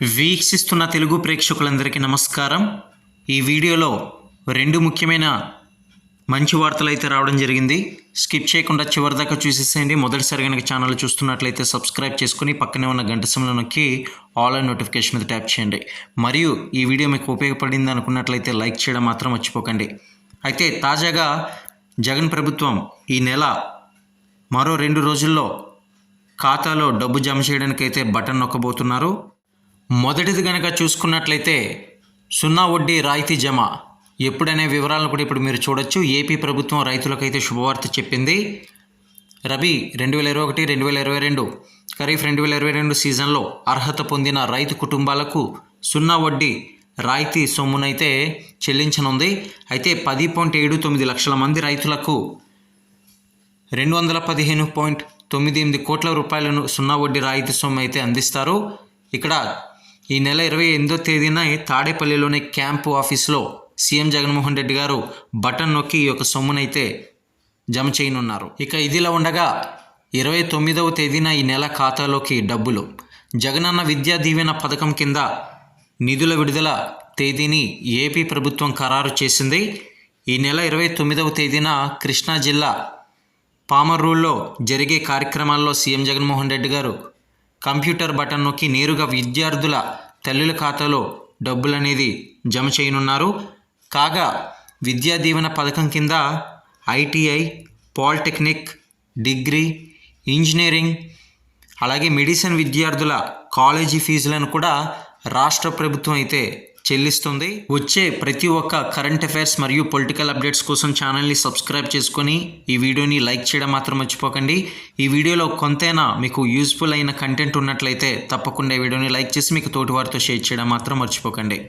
వీక్షిస్తున్న తెలుగు ప్రేక్షకులందరికీ నమస్కారం. ఈ వీడియోలో రెండు ముఖ్యమైన మంచి వార్తలు అయితే రావడం జరిగింది. స్కిప్ చేయకుండా చివరిదాకా చూసేసేయండి. మొదటిసారి కనుక ఛానల్ చూస్తున్నట్లయితే సబ్స్క్రైబ్ చేసుకుని పక్కనే ఉన్న గంట సమయంలో నొక్కి ఆల్ అండ్ నోటిఫికేషన్ మీద ట్యాప్ చేయండి. మరియు ఈ వీడియో మీకు ఉపయోగపడింది అనుకున్నట్లయితే లైక్ చేయడం మాత్రం మర్చిపోకండి. అయితే తాజాగా జగన్ ప్రభుత్వం ఈ నెల మరో రెండు రోజుల్లో ఖాతాలో డబ్బు జమ చేయడానికైతే బటన్ నొక్కబోతున్నారు. మొదటిది కనుక చూసుకున్నట్లయితే సున్నా వడ్డీ రాయితీ జమ. ఎప్పుడనే వివరాలను కూడా ఇప్పుడు మీరు చూడొచ్చు. ఏపీ ప్రభుత్వం రైతులకైతే శుభవార్త చెప్పింది. రబీ రెండు వేల ఇరవై ఒకటి రెండు వేల ఇరవై రెండు ఖరీఫ్ రెండు వేల ఇరవై రెండు సీజన్లో అర్హత పొందిన రైతు కుటుంబాలకు సున్నా వడ్డీ రాయితీ సొమ్మునైతే చెల్లించనుంది. అయితే పది పాయింట్ ఏడు తొమ్మిది లక్షల మంది రైతులకు రెండు వందల పదిహేను పాయింట్ తొమ్మిది ఎనిమిది కోట్ల రూపాయలను సున్నా వడ్డీ రాయితీ సొమ్ము అయితే అందిస్తారు. ఇక్కడ ఈ నెల ఇరవై ఎనిమిదో తేదీన తాడేపల్లిలోని క్యాంపు ఆఫీస్లో సీఎం జగన్మోహన్ రెడ్డి గారు బటన్ నొక్కి ఈ యొక్క సొమ్మునైతే జమ చేయనున్నారు. ఇక ఇదిలా ఉండగా ఇరవై తొమ్మిదవ తేదీన ఈ నెల ఖాతాలోకి డబ్బులు. జగనన్న విద్యా దీవెన పథకం కింద నిధుల విడుదల తేదీని ఏపీ ప్రభుత్వం ఖరారు చేసింది. ఈ నెల ఇరవై తొమ్మిదవ తేదీన కృష్ణా జిల్లా పామర్రూల్లో జరిగే కార్యక్రమాల్లో సీఎం జగన్మోహన్ రెడ్డి గారు కంప్యూటర్ బటన్ నొక్కి నేరుగా విద్యార్థుల తల్లుల ఖాతాలో డబ్బులు అనేది జమ చేయనున్నారు. కాగా విద్యా దీవెన పథకం కింద ఐటీఐ పాలిటెక్నిక్ డిగ్రీ ఇంజనీరింగ్ అలాగే మెడిసిన్ విద్యార్థుల కాలేజీ ఫీజులను కూడా రాష్ట్ర ప్రభుత్వం అయితే చెల్లిస్తుంది. వచ్చే ప్రతి ఒక్క కరెంట్ అఫైర్స్ మరియు పొలిటికల్ అప్డేట్స్ కోసం ఛానల్ని సబ్స్క్రైబ్ చేసుకొని ఈ వీడియోని లైక్ చేయడం మాత్రం మర్చిపోకండి. ఈ వీడియోలో కొంతైనా మీకు యూస్ఫుల్ అయిన కంటెంట్ ఉన్నట్లయితే తప్పకుండా ఈ వీడియోని లైక్ చేసి మీకు తోటి వారితో షేర్ చేయడం మాత్రం మర్చిపోకండి.